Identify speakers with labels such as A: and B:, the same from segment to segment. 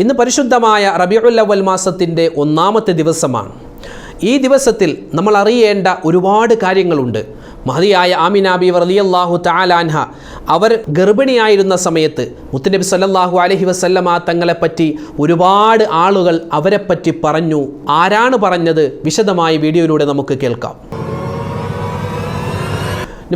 A: ഇന്ന് പരിശുദ്ധമായ റബിയുല്ലവൽ മാസത്തിൻ്റെ ഒന്നാമത്തെ ദിവസമാണ് ഈ ദിവസത്തിൽ നമ്മൾ അറിയേണ്ട ഒരുപാട് കാര്യങ്ങളുണ്ട് മഹതിയായ ആമിനാബി റലിയല്ലാഹു താലാൻഹ അവർ ഗർഭിണിയായിരുന്ന സമയത്ത് മുത്തുനബി സല്ലാഹു അലഹി വസല്ലമ തങ്ങളെപ്പറ്റി ഒരുപാട് ആളുകൾ അവരെപ്പറ്റി പറഞ്ഞു ആരാണ് പറഞ്ഞത് വിശദമായി വീഡിയോയിലൂടെ നമുക്ക് കേൾക്കാം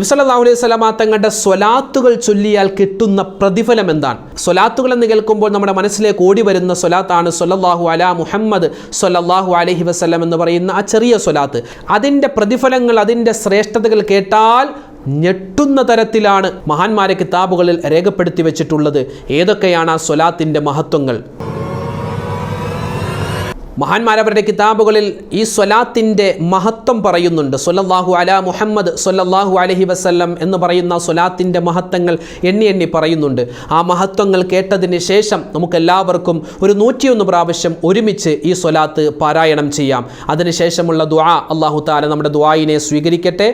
A: സല്ലല്ലാഹു അലൈഹി വസല്ലമ തങ്ങളുടെ സ്വലാത്തുകൾ ചൊല്ലിയാൽ കിട്ടുന്ന പ്രതിഫലം എന്താണ് സ്വലാത്തുകൾ എന്ന് കേൾക്കുമ്പോൾ നമ്മുടെ മനസ്സിലേക്ക് ഓടി വരുന്ന സ്വലാത്താണ് സൊല്ലാഹു അലാ മുഹമ്മദ് സൊല്ലാഹു അലഹി വസ്ലം എന്ന് പറയുന്ന ആ ചെറിയ സ്വലാത്ത് അതിൻ്റെ പ്രതിഫലങ്ങൾ അതിൻ്റെ ശ്രേഷ്ഠതകൾ കേട്ടാൽ ഞെട്ടുന്ന തരത്തിലാണ് മഹാന്മാരെ കിതാബുകളിൽ രേഖപ്പെടുത്തി വെച്ചിട്ടുള്ളത് ഏതൊക്കെയാണ് ആ സ്വലാത്തിൻ്റെ മഹത്വങ്ങൾ മഹാന്മാരവരുടെ കിതാബുകളിൽ ഈ സ്വലാത്തിൻ്റെ മഹത്വം പറയുന്നുണ്ട് സൊല്ലാഹു അല മുഹമ്മദ് സൊല്ലാഹു അലഹി വസ്ല്ലം എന്ന് പറയുന്ന സ്വലാത്തിൻ്റെ മഹത്വങ്ങൾ എണ്ണി എണ്ണി പറയുന്നുണ്ട് ആ മഹത്വങ്ങൾ കേട്ടതിന് ശേഷം നമുക്കെല്ലാവർക്കും ഒരു നൂറ്റിയൊന്ന് പ്രാവശ്യം ഒരുമിച്ച് ഈ സ്വലാത്ത് പാരായണം ചെയ്യാം അതിനുശേഷമുള്ള ദുആ അള്ളാഹു താല നമ്മുടെ ദുആയിനെ സ്വീകരിക്കട്ടെ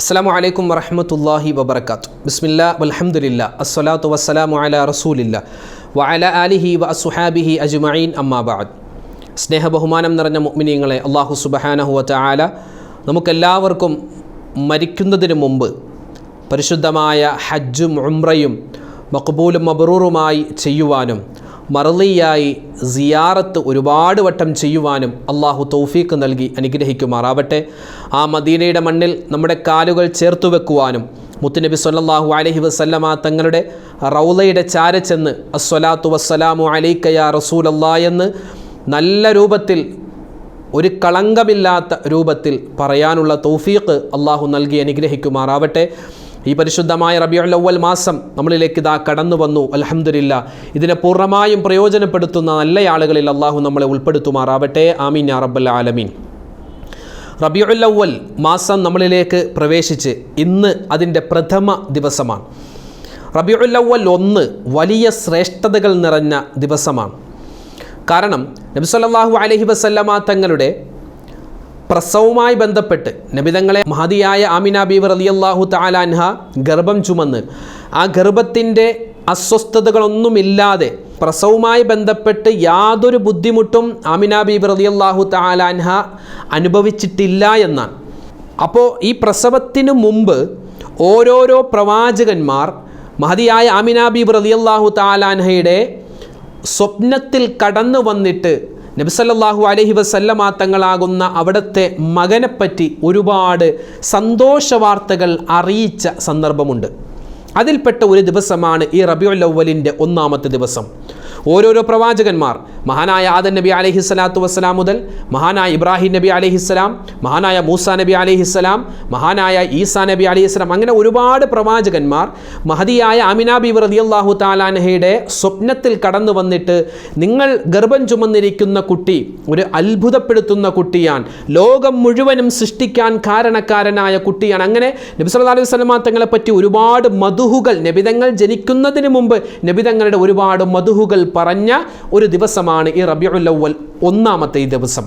A: അസ്സാം അലൈക്കും വറഹമത്തല്ലാഹി വബർക്കാത്തു ബിസ്മില്ല അലഹമുല്ല അസ്സലാത്തു വസ്സലാമു അല റസൂലില്ല വഅല അലിഹി വ അസുഹാബിഹി അജ്മഈൻ അമ്മാബാദ് സ്നേഹബഹുമാനം നിറഞ്ഞ മുഗ്മിനീങ്ങളെ അള്ളാഹു സുബഹാനഹുവറ്റ ആല നമുക്കെല്ലാവർക്കും മരിക്കുന്നതിന് മുമ്പ് പരിശുദ്ധമായ ഹജ്ജും ഉംറയും മക്ബൂലും മബറൂറുമായി ചെയ്യുവാനും മറലിയായി സിയാറത്ത് ഒരുപാട് വട്ടം ചെയ്യുവാനും അള്ളാഹു തൗഫീക്ക് നൽകി അനുഗ്രഹിക്കുമാറാവട്ടെ ആ മദീനയുടെ മണ്ണിൽ നമ്മുടെ കാലുകൾ ചേർത്ത് വെക്കുവാനും മുത്തുനബി സല്ലാഹു അലഹി വസ്ല്ലമ തങ്ങളുടെ റൗലയുടെ ചെന്ന് അസ്വലാത്തു വസ്സലാമു റസൂൽ അല്ലാ എന്ന് നല്ല രൂപത്തിൽ ഒരു കളങ്കമില്ലാത്ത രൂപത്തിൽ പറയാനുള്ള തൗഫീഖ് അള്ളാഹു നൽകി അനുഗ്രഹിക്കുമാറാവട്ടെ ഈ പരിശുദ്ധമായ റബിയുള്ളവൽ മാസം നമ്മളിലേക്ക് ഇതാ കടന്നു വന്നു അലഹമില്ല ഇതിനെ പൂർണ്ണമായും പ്രയോജനപ്പെടുത്തുന്ന നല്ല ആളുകളിൽ അള്ളാഹു നമ്മളെ ഉൾപ്പെടുത്തുമാറാവട്ടെ ആമീൻ യാ റബ്ബൽ ആലമീൻ റബിയുല്ലവൽ മാസം നമ്മളിലേക്ക് പ്രവേശിച്ച് ഇന്ന് അതിൻ്റെ പ്രഥമ ദിവസമാണ് റബിയുല്ലവൽ ഒന്ന് വലിയ ശ്രേഷ്ഠതകൾ നിറഞ്ഞ ദിവസമാണ് കാരണം നബി നബിസല്ലാഹു അലഹി വസല്ലമ തങ്ങളുടെ പ്രസവവുമായി ബന്ധപ്പെട്ട് നബിതങ്ങളെ മഹതിയായ ആമിന ബീവർ അള്ളാഹു താലാൻഹ ഗർഭം ചുമന്ന് ആ ഗർഭത്തിൻ്റെ അസ്വസ്ഥതകളൊന്നുമില്ലാതെ പ്രസവവുമായി ബന്ധപ്പെട്ട് യാതൊരു ബുദ്ധിമുട്ടും ആമിന ബീബി റളിയല്ലാഹു താലാൻഹ അനുഭവിച്ചിട്ടില്ല എന്നാണ് അപ്പോൾ ഈ പ്രസവത്തിന് മുമ്പ് ഓരോരോ പ്രവാചകന്മാർ മഹതിയായ ആമിന ബീബ് റളിയല്ലാഹു താലാൻഹയുടെ സ്വപ്നത്തിൽ കടന്നു വന്നിട്ട് നബിസല്ലാഹു അലഹി വസല്ലമാ തങ്ങളാകുന്ന അവിടുത്തെ മകനെപ്പറ്റി ഒരുപാട് സന്തോഷവാർത്തകൾ അറിയിച്ച സന്ദർഭമുണ്ട് അതിൽപ്പെട്ട ഒരു ദിവസമാണ് ഈ റബിയുൽ ഒന്നാമത്തെ ദിവസം ഓരോരോ പ്രവാചകന്മാർ മഹാനായ ആദൻ നബി സ്വലാത്തു വസ്സലാം മുതൽ മഹാനായ ഇബ്രാഹിം നബി അലഹിസ്സലാം മഹാനായ മൂസ നബി അലഹിസ്സലാം മഹാനായ ഈസാ നബി അലഹിസ്സലാം അങ്ങനെ ഒരുപാട് പ്രവാചകന്മാർ മഹതിയായ അമിനാബി അള്ളാഹു താലാനഹയുടെ സ്വപ്നത്തിൽ കടന്നു വന്നിട്ട് നിങ്ങൾ ഗർഭം ചുമന്നിരിക്കുന്ന കുട്ടി ഒരു അത്ഭുതപ്പെടുത്തുന്ന കുട്ടിയാണ് ലോകം മുഴുവനും സൃഷ്ടിക്കാൻ കാരണക്കാരനായ കുട്ടിയാണ് അങ്ങനെ നബി സല്ലാ അലൈഹി സ്വലമാ തങ്ങളെ പറ്റി ഒരുപാട് മധുഹുകൾ നബിതങ്ങൾ ജനിക്കുന്നതിന് മുമ്പ് നബിതങ്ങളുടെ ഒരുപാട് മധുഹുകൾ പറഞ്ഞ ഒരു ദിവസമാണ് ഈ റബിയുൽ അവൽ ഒന്നാമത്തെ ഈ ദിവസം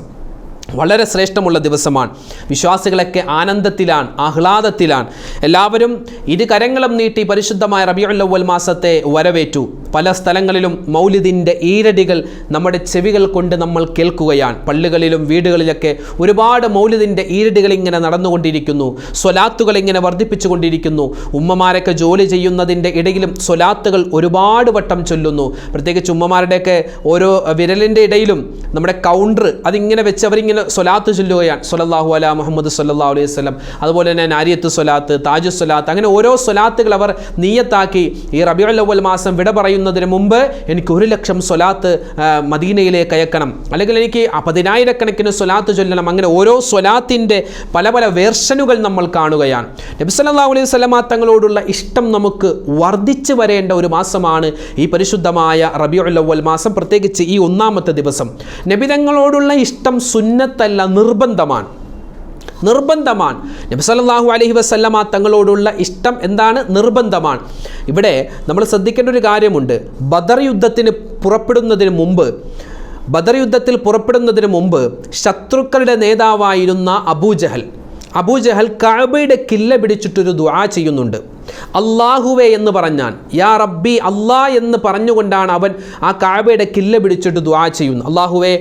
A: വളരെ ശ്രേഷ്ഠമുള്ള ദിവസമാണ് വിശ്വാസികളൊക്കെ ആനന്ദത്തിലാണ് ആഹ്ലാദത്തിലാണ് എല്ലാവരും ഇരു കരങ്ങളും നീട്ടി പരിശുദ്ധമായ റബിയുൽ അവൽ മാസത്തെ വരവേറ്റു പല സ്ഥലങ്ങളിലും മൗലിദിൻ്റെ ഈരടികൾ നമ്മുടെ ചെവികൾ കൊണ്ട് നമ്മൾ കേൾക്കുകയാണ് പള്ളികളിലും വീടുകളിലൊക്കെ ഒരുപാട് മൗലിദിൻ്റെ ഈരടികൾ ഇങ്ങനെ നടന്നുകൊണ്ടിരിക്കുന്നു സ്വലാത്തുകൾ ഇങ്ങനെ വർദ്ധിപ്പിച്ചുകൊണ്ടിരിക്കുന്നു ഉമ്മമാരൊക്കെ ജോലി ചെയ്യുന്നതിൻ്റെ ഇടയിലും സ്വലാത്തുകൾ ഒരുപാട് വട്ടം ചൊല്ലുന്നു പ്രത്യേകിച്ച് ഉമ്മമാരുടെയൊക്കെ ഓരോ വിരലിൻ്റെ ഇടയിലും നമ്മുടെ കൗണ്ടർ അതിങ്ങനെ വെച്ച് അവരിങ്ങനെ സ്വലാത്ത് ചൊല്ലുകയാണ് സൊലല്ലാഹു അല മുഹമ്മദ് സല്ലാ അലൈഹി സ്വലം അതുപോലെ തന്നെ നാരിയത്ത് സ്വലാത്ത് താജു സ്വലാത്ത് അങ്ങനെ ഓരോ സ്വലാത്തുകൾ അവർ നീയത്താക്കി ഈ റബിയുൽ അവൽ മാസം വിട പറയുന്ന പറയുന്നതിന് മുമ്പ് എനിക്ക് ഒരു ലക്ഷം സ്വലാത്ത് മദീനയിലേക്ക് അയക്കണം അല്ലെങ്കിൽ എനിക്ക് പതിനായിരക്കണക്കിന് സ്വലാത്ത് ചൊല്ലണം അങ്ങനെ ഓരോ സ്വലാത്തിൻ്റെ പല പല വേർഷനുകൾ നമ്മൾ കാണുകയാണ് നബി സല്ലാ അലൈഹി സ്വലമാ തങ്ങളോടുള്ള ഇഷ്ടം നമുക്ക് വർദ്ധിച്ചു വരേണ്ട ഒരു മാസമാണ് ഈ പരിശുദ്ധമായ റബിയുള്ളവൽ മാസം പ്രത്യേകിച്ച് ഈ ഒന്നാമത്തെ ദിവസം നബിതങ്ങളോടുള്ള ഇഷ്ടം സുന്നത്തല്ല നിർബന്ധമാണ് നിർബന്ധമാണ് സല്ലല്ലാഹു അലഹി വസല്ലമ തങ്ങളോടുള്ള ഇഷ്ടം എന്താണ് നിർബന്ധമാണ് ഇവിടെ നമ്മൾ ശ്രദ്ധിക്കേണ്ട ഒരു കാര്യമുണ്ട് ബദർ യുദ്ധത്തിന് പുറപ്പെടുന്നതിന് മുമ്പ് ബദർ യുദ്ധത്തിൽ പുറപ്പെടുന്നതിന് മുമ്പ് ശത്രുക്കളുടെ നേതാവായിരുന്ന അബൂജഹൽ അബൂജഹൽ കഅബയുടെ കില്ല പിടിച്ചിട്ടൊരു ദുആ ചെയ്യുന്നുണ്ട് അള്ളാഹുവേ എന്ന് പറഞ്ഞാൽ യാ റബ്ബി അല്ലാ എന്ന് പറഞ്ഞുകൊണ്ടാണ് അവൻ ആ കഅബയുടെ കില്ല പിടിച്ചിട്ട് ദുആ ചെയ്യുന്നത് അള്ളാഹുവേ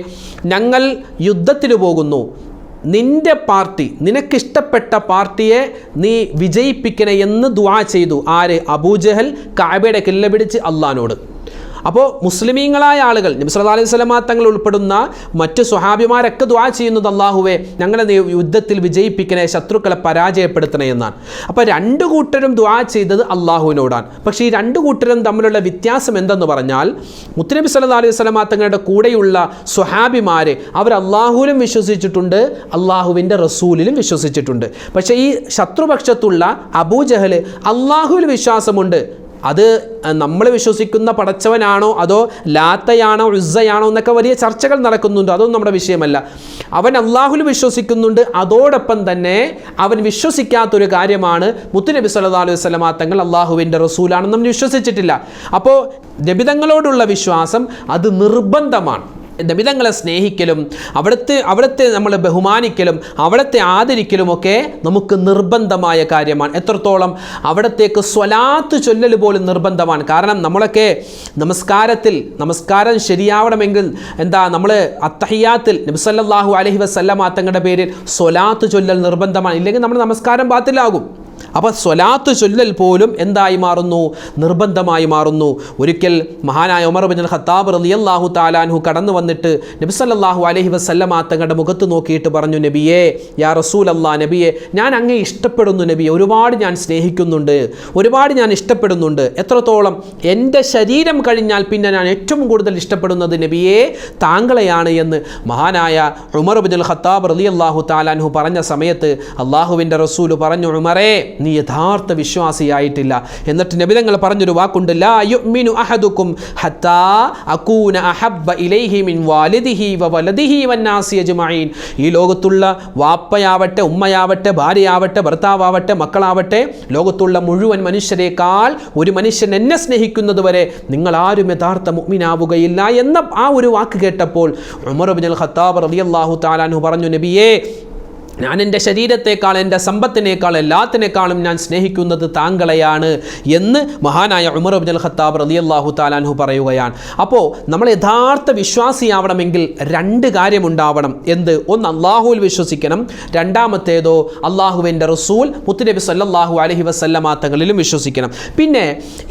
A: ഞങ്ങൾ യുദ്ധത്തിന് പോകുന്നു നിൻ്റെ പാർട്ടി നിനക്കിഷ്ടപ്പെട്ട പാർട്ടിയെ നീ വിജയിപ്പിക്കണേ എന്ന് ദുവാ ചെയ്തു ആര് അബൂജഹൽ കാബയുടെ കില്ല പിടിച്ച് അള്ളഹാനോട് അപ്പോൾ മുസ്ലിമീങ്ങളായ ആളുകൾ നബിസ് അലൈഹി തങ്ങൾ ഉൾപ്പെടുന്ന മറ്റ് സ്വഹാബിമാരൊക്കെ ദ്വാ ചെയ്യുന്നത് അള്ളാഹുവെ ഞങ്ങളെ യുദ്ധത്തിൽ വിജയിപ്പിക്കണേ ശത്രുക്കളെ പരാജയപ്പെടുത്തണേ എന്നാണ് അപ്പോൾ രണ്ട് കൂട്ടരും ദ്വാ ചെയ്തത് അള്ളാഹുവിനോടാണ് പക്ഷേ ഈ രണ്ട് കൂട്ടരും തമ്മിലുള്ള വ്യത്യാസം എന്തെന്ന് പറഞ്ഞാൽ മുത്തനബി സല്ലാ അലൈഹി സ്വലമാ തങ്ങളുടെ കൂടെയുള്ള സ്വഹാബിമാർ അവർ അള്ളാഹുവിനും വിശ്വസിച്ചിട്ടുണ്ട് അള്ളാഹുവിൻ്റെ റസൂലിലും വിശ്വസിച്ചിട്ടുണ്ട് പക്ഷേ ഈ ശത്രുപക്ഷത്തുള്ള അബൂജഹൽ അള്ളാഹുവിൽ വിശ്വാസമുണ്ട് അത് നമ്മൾ വിശ്വസിക്കുന്ന പടച്ചവനാണോ അതോ ലാത്തയാണോ ഉസയാണോ എന്നൊക്കെ വലിയ ചർച്ചകൾ നടക്കുന്നുണ്ട് അതൊന്നും നമ്മുടെ വിഷയമല്ല അവൻ അള്ളാഹുൽ വിശ്വസിക്കുന്നുണ്ട് അതോടൊപ്പം തന്നെ അവൻ വിശ്വസിക്കാത്തൊരു കാര്യമാണ് മുത്തുനബി സല്ലാ അലൈഹി സ്വലമാ തങ്ങൾ അള്ളാഹുവിൻ്റെ നമ്മൾ വിശ്വസിച്ചിട്ടില്ല അപ്പോൾ ദബിതങ്ങളോടുള്ള വിശ്വാസം അത് നിർബന്ധമാണ് നബിതങ്ങളെ സ്നേഹിക്കലും അവിടുത്തെ അവിടുത്തെ നമ്മൾ ബഹുമാനിക്കലും അവിടുത്തെ ആദരിക്കലും ഒക്കെ നമുക്ക് നിർബന്ധമായ കാര്യമാണ് എത്രത്തോളം അവിടത്തേക്ക് സ്വലാത്ത് ചൊല്ലൽ പോലും നിർബന്ധമാണ് കാരണം നമ്മളൊക്കെ നമസ്കാരത്തിൽ നമസ്കാരം ശരിയാവണമെങ്കിൽ എന്താ നമ്മൾ അത്തഹിയാത്തിൽ നബ്സല്ലാഹു അലഹി വസല്ലമാ തങ്ങളുടെ പേരിൽ സ്വലാത്ത് ചൊല്ലൽ നിർബന്ധമാണ് ഇല്ലെങ്കിൽ നമ്മൾ നമസ്കാരം ബാത്തിലാകും അപ്പോൾ സ്വലാത്ത് ചൊല്ലൽ പോലും എന്തായി മാറുന്നു നിർബന്ധമായി മാറുന്നു ഒരിക്കൽ മഹാനായ ഉമർ ബിൻ ഖത്താബ് അള്ളാഹു താലാൻഹു കടന്നു വന്നിട്ട് നബി സല്ലാഹു അലഹി വസ്ല്ലമ തങ്ങളുടെ മുഖത്ത് നോക്കിയിട്ട് പറഞ്ഞു നബിയെ യാ റസൂൽ അള്ളാ നബിയെ ഞാൻ അങ്ങേ ഇഷ്ടപ്പെടുന്നു നബിയെ ഒരുപാട് ഞാൻ സ്നേഹിക്കുന്നുണ്ട് ഒരുപാട് ഞാൻ ഇഷ്ടപ്പെടുന്നുണ്ട് എത്രത്തോളം എൻ്റെ ശരീരം കഴിഞ്ഞാൽ പിന്നെ ഞാൻ ഏറ്റവും കൂടുതൽ ഇഷ്ടപ്പെടുന്നത് നബിയെ താങ്കളെയാണ് എന്ന് മഹാനായ ഉമർ ബിൻ ഖത്താബ് അള്ളാഹു താലാൻഹു പറഞ്ഞ സമയത്ത് അള്ളാഹുവിൻ്റെ റസൂൽ പറഞ്ഞു ഉമറേ നീ യഥാർത്ഥ വിശ്വാസിയായിട്ടില്ല എന്നിട്ട് നബിതങ്ങൾ പറഞ്ഞൊരു വാക്കുണ്ട് ലാ ഹത്താ അകൂന അഹബ്ബ ഇലൈഹി മിൻ വാലിദിഹി ഈ ലോകത്തുള്ള വാപ്പയാവട്ടെ ഉമ്മയാവട്ടെ ഭാര്യയാവട്ടെ ഭർത്താവട്ടെ മക്കളാവട്ടെ ലോകത്തുള്ള മുഴുവൻ മനുഷ്യരെക്കാൾ ഒരു മനുഷ്യൻ എന്നെ സ്നേഹിക്കുന്നത് വരെ നിങ്ങൾ ആരും യഥാർത്ഥ മുഗ്മിനാവുകയില്ല എന്ന ആ ഒരു വാക്ക് കേട്ടപ്പോൾ ഉമർ ഖത്താബ് റളിയല്ലാഹു തആലാഹു പറഞ്ഞു നബിയേ ഞാൻ എൻ്റെ ശരീരത്തെക്കാൾ എൻ്റെ സമ്പത്തിനേക്കാൾ എല്ലാത്തിനേക്കാളും ഞാൻ സ്നേഹിക്കുന്നത് താങ്കളെയാണ് എന്ന് മഹാനായ ഉമർ അബ്ദുൽ ഖത്താബ് റലി അള്ളാഹു താലാൻഹു പറയുകയാണ് അപ്പോൾ നമ്മൾ യഥാർത്ഥ വിശ്വാസിയാവണമെങ്കിൽ രണ്ട് കാര്യമുണ്ടാവണം എന്ത് ഒന്ന് അള്ളാഹുവിൽ വിശ്വസിക്കണം രണ്ടാമത്തേതോ അള്ളാഹുവിൻ്റെ റസൂൽ മുത്തുനബി സല്ലാഹു അലഹി വസല്ലമാത്തങ്ങളിലും വിശ്വസിക്കണം പിന്നെ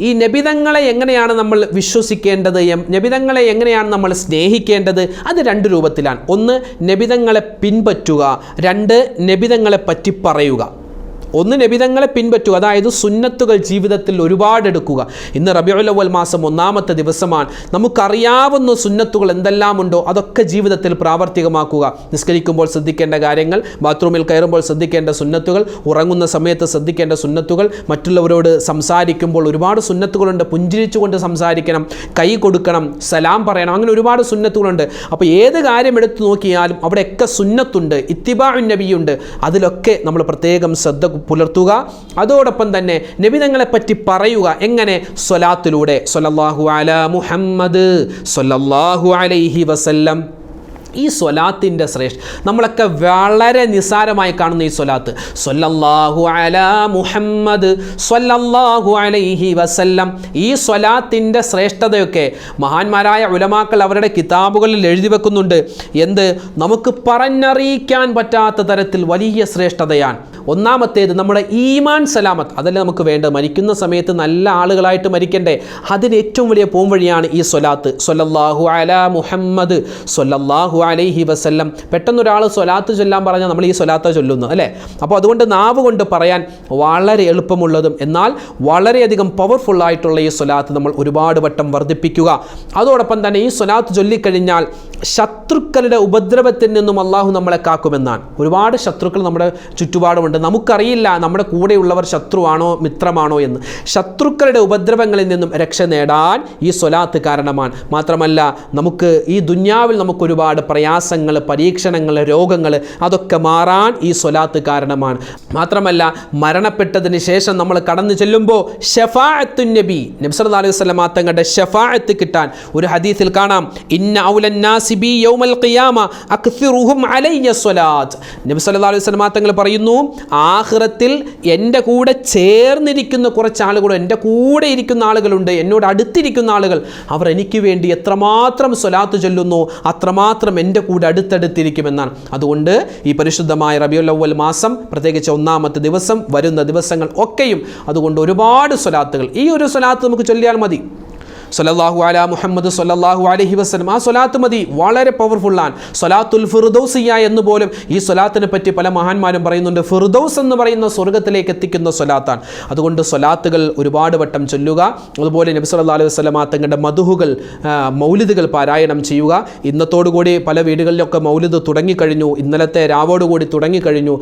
A: ഈ നബിതങ്ങളെ എങ്ങനെയാണ് നമ്മൾ വിശ്വസിക്കേണ്ടത് നബിതങ്ങളെ എങ്ങനെയാണ് നമ്മൾ സ്നേഹിക്കേണ്ടത് അത് രണ്ട് രൂപത്തിലാണ് ഒന്ന് നബിതങ്ങളെ പിൻപറ്റുക രണ്ട് നബിതങ്ങളെ പറ്റി പറയുക ഒന്ന് നബിതങ്ങളെ പിൻപറ്റുക അതായത് സുന്നത്തുകൾ ജീവിതത്തിൽ ഒരുപാട് എടുക്കുക ഇന്ന് റബിയുലവൽ മാസം ഒന്നാമത്തെ ദിവസമാണ് നമുക്കറിയാവുന്ന സുന്നത്തുകൾ എന്തെല്ലാം ഉണ്ടോ അതൊക്കെ ജീവിതത്തിൽ പ്രാവർത്തികമാക്കുക നിസ്കരിക്കുമ്പോൾ ശ്രദ്ധിക്കേണ്ട കാര്യങ്ങൾ ബാത്റൂമിൽ കയറുമ്പോൾ ശ്രദ്ധിക്കേണ്ട സുന്നത്തുകൾ ഉറങ്ങുന്ന സമയത്ത് ശ്രദ്ധിക്കേണ്ട സുന്നത്തുകൾ മറ്റുള്ളവരോട് സംസാരിക്കുമ്പോൾ ഒരുപാട് സുന്നത്തുകളുണ്ട് പുഞ്ചിരിച്ചുകൊണ്ട് സംസാരിക്കണം കൈ കൊടുക്കണം സലാം പറയണം അങ്ങനെ ഒരുപാട് സുന്നത്തുകളുണ്ട് അപ്പോൾ ഏത് കാര്യം എടുത്തു നോക്കിയാലും അവിടെയൊക്കെ സുന്നത്തുണ്ട് ഇത്തിബാ നബിയുണ്ട് അതിലൊക്കെ നമ്മൾ പ്രത്യേകം ശ്രദ്ധ പുലർത്തുക അതോടൊപ്പം തന്നെ നബിതങ്ങളെപ്പറ്റി പറയുക എങ്ങനെ സ്വലാത്തിലൂടെ സൊലല്ലാഹു അല മുഹമ്മദ് സൊല്ലല്ലാഹു അലൈഹി വസല്ലം ഈ സ്വലാത്തിൻ്റെ ശ്രേഷ്ഠ നമ്മളൊക്കെ വളരെ നിസ്സാരമായി കാണുന്ന ഈ സ്വലാത്ത് സൊല്ലാഹു അല മുഹമ്മദ് സൊല്ലാഹു അലൈഹി വസല്ലം ഈ സ്വലാത്തിൻ്റെ ശ്രേഷ്ഠതയൊക്കെ മഹാന്മാരായ ഉലമാക്കൾ അവരുടെ കിതാബുകളിൽ എഴുതി വെക്കുന്നുണ്ട് എന്ത് നമുക്ക് പറഞ്ഞറിയിക്കാൻ പറ്റാത്ത തരത്തിൽ വലിയ ശ്രേഷ്ഠതയാണ് ഒന്നാമത്തേത് നമ്മുടെ ഈമാൻ സലാമത്ത് അതല്ല നമുക്ക് വേണ്ടത് മരിക്കുന്ന സമയത്ത് നല്ല ആളുകളായിട്ട് മരിക്കണ്ടേ അതിന് ഏറ്റവും വലിയ പോംവഴിയാണ് ഈ സ്വലാത്ത് സൊല്ലാഹു അല മുഹമ്മദ് സൊല്ലാഹു അലൈഹി വസ്ല്ലം പെട്ടെന്നൊരാൾ സ്വലാത്ത് ചൊല്ലാൻ പറഞ്ഞാൽ നമ്മൾ ഈ സ്വലാത്ത ചൊല്ലുന്നു അല്ലേ അപ്പോൾ അതുകൊണ്ട് നാവ് കൊണ്ട് പറയാൻ വളരെ എളുപ്പമുള്ളതും എന്നാൽ വളരെയധികം പവർഫുള്ളായിട്ടുള്ള ഈ സ്വലാത്ത് നമ്മൾ ഒരുപാട് വട്ടം വർദ്ധിപ്പിക്കുക അതോടൊപ്പം തന്നെ ഈ സ്വലാത്ത് ചൊല്ലിക്കഴിഞ്ഞാൽ ശത്രുക്കളുടെ ഉപദ്രവത്തിൽ നിന്നും അള്ളാഹു നമ്മളെ കാക്കുമെന്നാണ് ഒരുപാട് ശത്രുക്കൾ നമ്മുടെ ചുറ്റുപാടുമുണ്ട് നമുക്കറിയില്ല നമ്മുടെ കൂടെയുള്ളവർ ശത്രുവാണോ മിത്രമാണോ എന്ന് ശത്രുക്കളുടെ ഉപദ്രവങ്ങളിൽ നിന്നും രക്ഷ നേടാൻ ഈ സ്വലാത്ത് കാരണമാണ് മാത്രമല്ല നമുക്ക് ഈ ദുന്യാവിൽ നമുക്കൊരുപാട് പ്രയാസങ്ങൾ പരീക്ഷണങ്ങൾ രോഗങ്ങൾ അതൊക്കെ മാറാൻ ഈ സ്വലാത്ത് കാരണമാണ് മാത്രമല്ല മരണപ്പെട്ടതിന് ശേഷം നമ്മൾ കടന്നു ചെല്ലുമ്പോൾ ഷഫാഅത്തു നബി നബ്സല്ലാ അലൈഹി സ്വലമ തങ്ങളുടെ ഷഫാഅത്ത് കിട്ടാൻ ഒരു ഹദീസിൽ കാണാം ഇന്ന ഔലന്നാസിബി യൗമൽ ഖിയാമ അക്സിറുഹും അലയ്യ സ്വലാത്ത് നബ്സല്ലാ അലൈഹി സ്വലമ തങ്ങൾ പറയുന്നു ആഹ്റത്തിൽ എൻ്റെ കൂടെ ചേർന്നിരിക്കുന്ന കുറച്ച് ആളുകൾ എൻ്റെ കൂടെ ഇരിക്കുന്ന ആളുകളുണ്ട് എന്നോട് അടുത്തിരിക്കുന്ന ആളുകൾ അവർ എനിക്ക് വേണ്ടി എത്രമാത്രം സ്വലാത്ത് ചൊല്ലുന്നു അത്രമാത്രം എൻ്റെ കൂടെ അടുത്തടുത്തിരിക്കുമെന്നാണ് അതുകൊണ്ട് ഈ പരിശുദ്ധമായ റബിയുല്ലവൽ മാസം പ്രത്യേകിച്ച് ഒന്നാമത്തെ ദിവസം വരുന്ന ദിവസങ്ങൾ ഒക്കെയും അതുകൊണ്ട് ഒരുപാട് സ്വലാത്തുകൾ ഈ ഒരു സ്വലാത്ത് നമുക്ക് ചൊല്ലിയാൽ മതി സൊലല്ലാഹു അല മുഹമ്മദ് സൊല്ലാഹു അലഹി വസ്ലം ആ സൊലാത്ത് മതി വളരെ പവർഫുള്ളാണ് സൊലാത്തുൽ ഫിർദൗസിയ എന്ന് പോലും ഈ സൊലാത്തിനെ പറ്റി പല മഹാന്മാരും പറയുന്നുണ്ട് ഫിർദൗസ് എന്ന് പറയുന്ന സ്വർഗത്തിലേക്ക് എത്തിക്കുന്ന സൊലാത്താണ് അതുകൊണ്ട് സൊലാത്തുകൾ ഒരുപാട് വട്ടം ചൊല്ലുക അതുപോലെ നബി സല്ലാ അലൈഹി ആ തങ്ങളുടെ മധുഹുകൾ മൗലിദുകൾ പാരായണം ചെയ്യുക ഇന്നത്തോടുകൂടി പല വീടുകളിലൊക്കെ മൗലിദ് തുടങ്ങിക്കഴിഞ്ഞു ഇന്നലത്തെ രാവോടുകൂടി തുടങ്ങിക്കഴിഞ്ഞു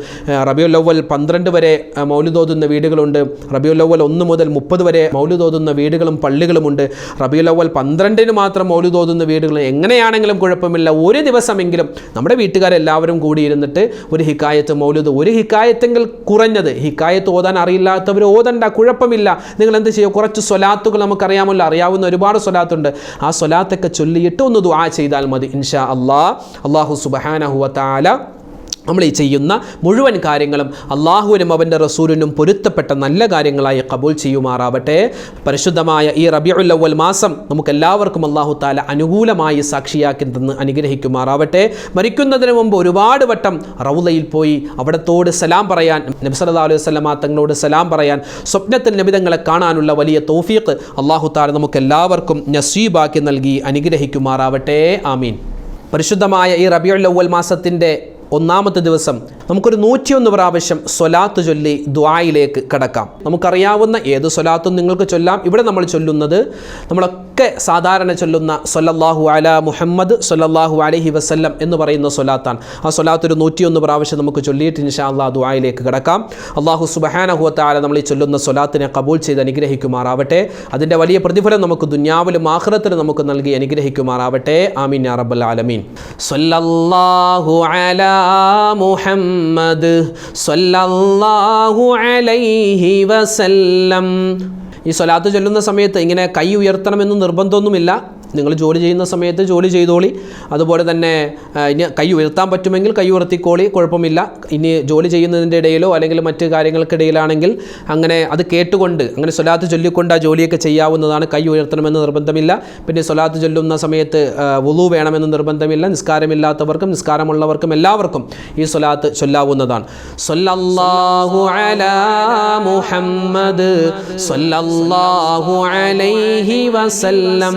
A: റബിയുല്ലവൽ പന്ത്രണ്ട് വരെ മൗലിദോതുന്ന വീടുകളുണ്ട് റബിയുല്ലവൽ ഒന്ന് മുതൽ മുപ്പത് വരെ മൗലിദോതുന്ന വീടുകളും പള്ളികളുമുണ്ട് റബിയുലവൽ പന്ത്രണ്ടിന് മാത്രം മൗലിദ് ഓതുന്ന വീടുകൾ എങ്ങനെയാണെങ്കിലും കുഴപ്പമില്ല ഒരു ദിവസമെങ്കിലും നമ്മുടെ വീട്ടുകാരെല്ലാവരും കൂടിയിരുന്നിട്ട് ഒരു ഹിക്കായത്ത് മൗലിദ് ഒരു ഹിക്കായത്തെങ്കിൽ കുറഞ്ഞത് ഹിക്കായത്ത് ഓതാൻ അറിയില്ലാത്തവർ ഓതണ്ട കുഴപ്പമില്ല നിങ്ങൾ എന്ത് ചെയ്യുക കുറച്ച് സ്വലാത്തുകൾ നമുക്കറിയാമല്ലോ അറിയാവുന്ന ഒരുപാട് സ്വലാത്തുണ്ട് ആ സ്വലാത്തൊക്കെ ചൊല്ലിയിട്ട് ഒന്ന് ദുആ ചെയ്താൽ മതി ഇൻഷാ അള്ളാഹ് അള്ളാഹു സുബഹാനഹുവ താല നമ്മൾ ഈ ചെയ്യുന്ന മുഴുവൻ കാര്യങ്ങളും അള്ളാഹുവിനും അവൻ്റെ റസൂലിനും പൊരുത്തപ്പെട്ട നല്ല കാര്യങ്ങളായി കബൂൽ ചെയ്യുമാറാവട്ടെ പരിശുദ്ധമായ ഈ റബിയുല്ലവൽ മാസം നമുക്ക് എല്ലാവർക്കും അള്ളാഹു താല അനുകൂലമായി സാക്ഷിയാക്കി തന്ന് അനുഗ്രഹിക്കുമാറാവട്ടെ മരിക്കുന്നതിന് മുമ്പ് ഒരുപാട് വട്ടം റൗലയിൽ പോയി അവിടത്തോട് സലാം പറയാൻ നബ്സല്ലാ അലൈഹി സ്വലമ തങ്ങളോട് സലാം പറയാൻ സ്വപ്നത്തിൽ നബിതങ്ങളെ കാണാനുള്ള വലിയ തോഫീക്ക് അള്ളാഹു താല നമുക്ക് എല്ലാവർക്കും നസീബാക്കി നൽകി അനുഗ്രഹിക്കുമാറാവട്ടെ ആമീൻ പരിശുദ്ധമായ ഈ റബിയുല്ലവൽ മാസത്തിൻ്റെ ഒന്നാമത്തെ ദിവസം നമുക്കൊരു നൂറ്റിയൊന്ന് പ്രാവശ്യം സ്വലാത്ത് ചൊല്ലി ദ്വായിലേക്ക് കടക്കാം നമുക്കറിയാവുന്ന ഏത് സ്വലാത്തും നിങ്ങൾക്ക് ചൊല്ലാം ഇവിടെ നമ്മൾ ചൊല്ലുന്നത് നമ്മളൊക്കെ സാധാരണ ചൊല്ലുന്ന സൊല്ലാഹു അല മുഹമ്മദ് സൊല്ലാഹു അലഹി വസ്ല്ലം എന്ന് പറയുന്ന സ്വലാത്താണ് ആ സ്വലാത്ത് ഒരു നൂറ്റിയൊന്ന് പ്രാവശ്യം നമുക്ക് ചൊല്ലിയിട്ട് ഇൻഷാ അള്ളാ ദ്വായിലേക്ക് കടക്കാം അള്ളാഹു സുബഹാനഹുവത്താല നമ്മൾ ഈ ചൊല്ലുന്ന സ്വലാത്തിനെ കബൂൾ ചെയ്ത് അനുഗ്രഹിക്കുമാറാവട്ടെ അതിൻ്റെ വലിയ പ്രതിഫലം നമുക്ക് ദുന്യാവിലും ആഹ്റത്തിലും നമുക്ക് നൽകി അനുഗ്രഹിക്കുമാറാവട്ടെ ആമീൻ അറബൽ ആലമീൻ സൊല്ലാഹു അലാ മുഹമ്മദ് സല്ലല്ലാഹു അലൈഹി വസല്ലം ഈ സ്വലാത്ത് ചൊല്ലുന്ന സമയത്ത് ഇങ്ങനെ കൈ ഉയർത്തണമെന്ന് നിർബന്ധമൊന്നുമില്ല നിങ്ങൾ ജോലി ചെയ്യുന്ന സമയത്ത് ജോലി ചെയ്തോളി അതുപോലെ തന്നെ ഇനി കൈ ഉയർത്താൻ പറ്റുമെങ്കിൽ കൈ ഉയർത്തിക്കോളി കുഴപ്പമില്ല ഇനി ജോലി ചെയ്യുന്നതിൻ്റെ ഇടയിലോ അല്ലെങ്കിൽ മറ്റ് കാര്യങ്ങൾക്കിടയിലാണെങ്കിൽ അങ്ങനെ അത് കേട്ടുകൊണ്ട് അങ്ങനെ സ്വലാത്ത് ചൊല്ലിക്കൊണ്ട് ആ ജോലിയൊക്കെ ചെയ്യാവുന്നതാണ് കൈ ഉയർത്തണമെന്ന് നിർബന്ധമില്ല പിന്നെ സ്വലാത്ത് ചൊല്ലുന്ന സമയത്ത് വുളു വേണമെന്ന് നിർബന്ധമില്ല നിസ്കാരമില്ലാത്തവർക്കും നിസ്കാരമുള്ളവർക്കും എല്ലാവർക്കും ഈ സ്വലാത്ത് ചൊല്ലാവുന്നതാണ് സ്വല്ലല്ലാഹു മുഹമ്മദ് അലൈഹി വസല്ലം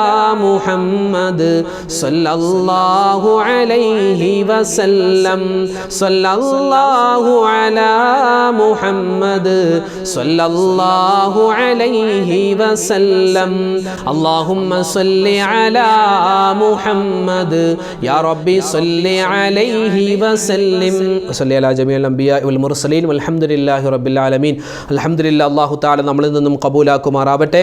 A: മുഹമ്മദ് സല്ലല്ലാഹു അലൈഹി വസല്ലം സല്ലല്ലാഹു അലാ മുഹമ്മദ് സല്ലല്ലാഹു അലൈഹി വസല്ലം അല്ലാഹുമ്മ സല്ലി അലാ മുഹമ്മദ് യാ റബ്ബി സല്ലി അലൈഹി وسلم وصلي അലാ جميع الأنبياء വൽ മുർസലീൻ വൽഹംദുലില്ലാഹി റബ്ബിൽ ആലമീൻ الحمد അല്ലാഹു തആല നമ്മളിൽ നിന്നും കബൂലാക്കുമാറാവട്ടെ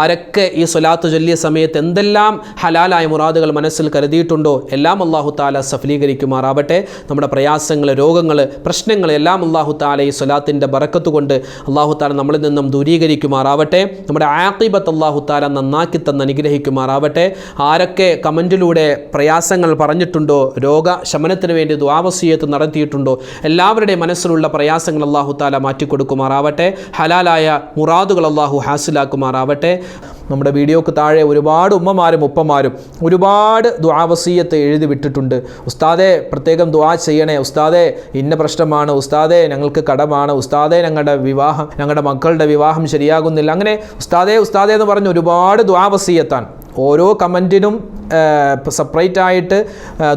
A: ആരൊക്കെ ഈ സ്വലാത്ത് ചൊല്ലിയ സമയത്ത് സമയത്ത് എന്തെല്ലാം ഹലാലായ മുറാദുകൾ മനസ്സിൽ കരുതിയിട്ടുണ്ടോ എല്ലാം അള്ളാഹു താല സഫലീകരിക്കുമാറാവട്ടെ നമ്മുടെ പ്രയാസങ്ങൾ രോഗങ്ങൾ പ്രശ്നങ്ങൾ എല്ലാം അള്ളാഹു താല ഈ സ്വലാത്തിൻ്റെ ബറക്കത്ത് കൊണ്ട് അള്ളാഹു താല നമ്മളിൽ നിന്നും ദൂരീകരിക്കുമാറാവട്ടെ നമ്മുടെ ആക്കിബത്ത് അള്ളാഹു താല നന്നാക്കി തന്ന് അനുഗ്രഹിക്കുമാറാവട്ടെ ആരൊക്കെ കമൻറ്റിലൂടെ പ്രയാസങ്ങൾ പറഞ്ഞിട്ടുണ്ടോ രോഗ ശമനത്തിന് വേണ്ടി ദ്വാവസീയത്ത് നടത്തിയിട്ടുണ്ടോ എല്ലാവരുടെയും മനസ്സിലുള്ള പ്രയാസങ്ങൾ അള്ളാഹു താല മാറ്റിക്കൊടുക്കുമാറാവട്ടെ ഹലാലായ മുറാദുകൾ അള്ളാഹു ഹാസിലാക്കുമാറാവട്ടെ നമ്മുടെ വീഡിയോക്ക് താഴെ ഒരുപാട് ഉമ്മമാരും ഉപ്പമാരും ഒരുപാട് ദ്വാവസീയത്ത് എഴുതി വിട്ടിട്ടുണ്ട് ഉസ്താദെ പ്രത്യേകം ദ്വാ ചെയ്യണേ ഉസ്താദെ ഇന്ന പ്രശ്നമാണ് ഉസ്താദെ ഞങ്ങൾക്ക് കടമാണ് ഉസ്താദെ ഞങ്ങളുടെ വിവാഹം ഞങ്ങളുടെ മക്കളുടെ വിവാഹം ശരിയാകുന്നില്ല അങ്ങനെ ഉസ്താദെ ഉസ്താദെ എന്ന് പറഞ്ഞ് ഒരുപാട് ദ്വാവസീയത്താണ് ഓരോ കമൻറ്റിനും സെപ്പറേറ്റ് ആയിട്ട്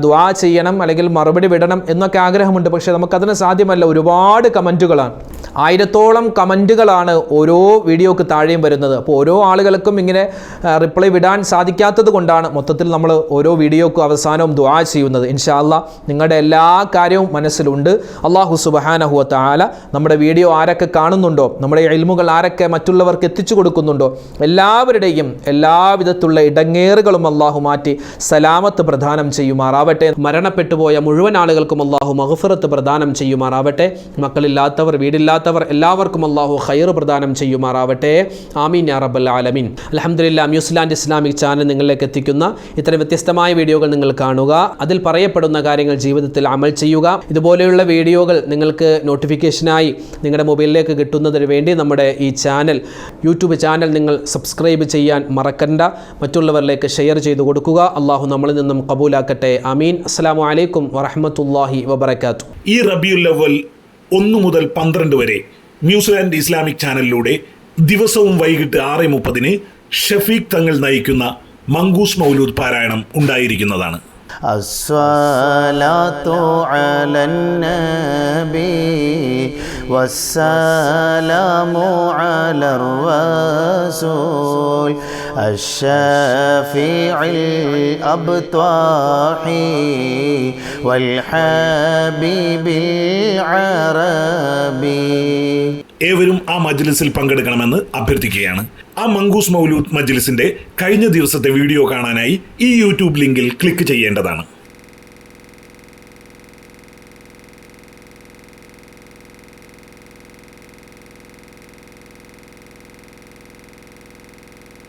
A: ദ്വാ ചെയ്യണം അല്ലെങ്കിൽ മറുപടി വിടണം എന്നൊക്കെ ആഗ്രഹമുണ്ട് പക്ഷേ നമുക്കതിന് സാധ്യമല്ല ഒരുപാട് കമൻറ്റുകളാണ് ആയിരത്തോളം കമൻറ്റുകളാണ് ഓരോ വീഡിയോക്ക് താഴെയും വരുന്നത് അപ്പോൾ ഓരോ ആളുകൾക്കും ഇങ്ങനെ റിപ്ലൈ വിടാൻ സാധിക്കാത്തത് കൊണ്ടാണ് മൊത്തത്തിൽ നമ്മൾ ഓരോ വീഡിയോക്കും അവസാനവും ദുആ ചെയ്യുന്നത് ഇൻഷാല്ല നിങ്ങളുടെ എല്ലാ കാര്യവും മനസ്സിലുണ്ട് അള്ളാഹു സുബഹാനഹുവ താല നമ്മുടെ വീഡിയോ ആരൊക്കെ കാണുന്നുണ്ടോ നമ്മുടെ ഇൽമുകൾ ആരൊക്കെ മറ്റുള്ളവർക്ക് എത്തിച്ചു കൊടുക്കുന്നുണ്ടോ എല്ലാവരുടെയും എല്ലാവിധത്തിലുള്ള ഇടങ്ങേറുകളും അള്ളാഹു മാറ്റി സലാമത്ത് പ്രധാനം ചെയ്യുമാറാവട്ടെ മരണപ്പെട്ടുപോയ മുഴുവൻ ആളുകൾക്കും അള്ളാഹു മഹഫിറത്ത് പ്രദാനം ചെയ്യുമാറാവട്ടെ മക്കളില്ലാത്തവർ വീടില്ലാത്തവർ എല്ലാവർക്കും അള്ളാഹു ഖൈർ പ്രദാനം ചെയ്യുമാറാവട്ടെ ആമീൻ യാ റബ്ബൽ ആലമീൻ അലഹമുല്ല ന്യൂസിലാൻഡ് ഇസ്ലാമിക് ചാനൽ നിങ്ങളിലേക്ക് എത്തിക്കുന്ന ഇത്തരം വ്യത്യസ്തമായ വീഡിയോകൾ നിങ്ങൾ കാണുക അതിൽ പറയപ്പെടുന്ന കാര്യങ്ങൾ ജീവിതത്തിൽ അമൽ ചെയ്യുക ഇതുപോലെയുള്ള വീഡിയോകൾ നിങ്ങൾക്ക് നോട്ടിഫിക്കേഷനായി നിങ്ങളുടെ മൊബൈലിലേക്ക് കിട്ടുന്നതിന് വേണ്ടി നമ്മുടെ ഈ ചാനൽ യൂട്യൂബ് ചാനൽ നിങ്ങൾ സബ്സ്ക്രൈബ് ചെയ്യാൻ മറക്കണ്ട മറ്റുള്ളവരിലേക്ക് ഷെയർ ചെയ്തു കൊടുക്കുക അള്ളാഹു നമ്മളിൽ നിന്നും കബൂലാക്കട്ടെ അമീൻ അസ്സാം വലൈക്കും വറഹമത്തല്ലാഹി വബർക്കാത്തു ഈ റബിയുൽ അവൽ ഒന്ന് മുതൽ പന്ത്രണ്ട് വരെ ന്യൂസിലാൻഡ് ഇസ്ലാമിക് ചാനലിലൂടെ ദിവസവും വൈകിട്ട് ആറ് മുപ്പതിന് ഷഫീഖ് തങ്ങൾ നയിക്കുന്ന മങ്കൂസ് മൗലൂദ് പാരായണം ഉണ്ടായിരിക്കുന്നതാണ്
B: الشافيع الابطاح والحبيب العربي ഏവരും ആ മജ്ലിസിൽ പങ്കെടുക്കണമെന്ന് അഭ്യർത്ഥിക്കുകയാണ് ആ മങ്കൂസ് മൗലൂദ് മജ്ലിസിന്റെ കഴിഞ്ഞ ദിവസത്തെ വീഡിയോ കാണാനായി ഈ യൂട്യൂബ് ലിങ്കിൽ ക്ലിക്ക് ചെയ്യേണ്ടതാണ്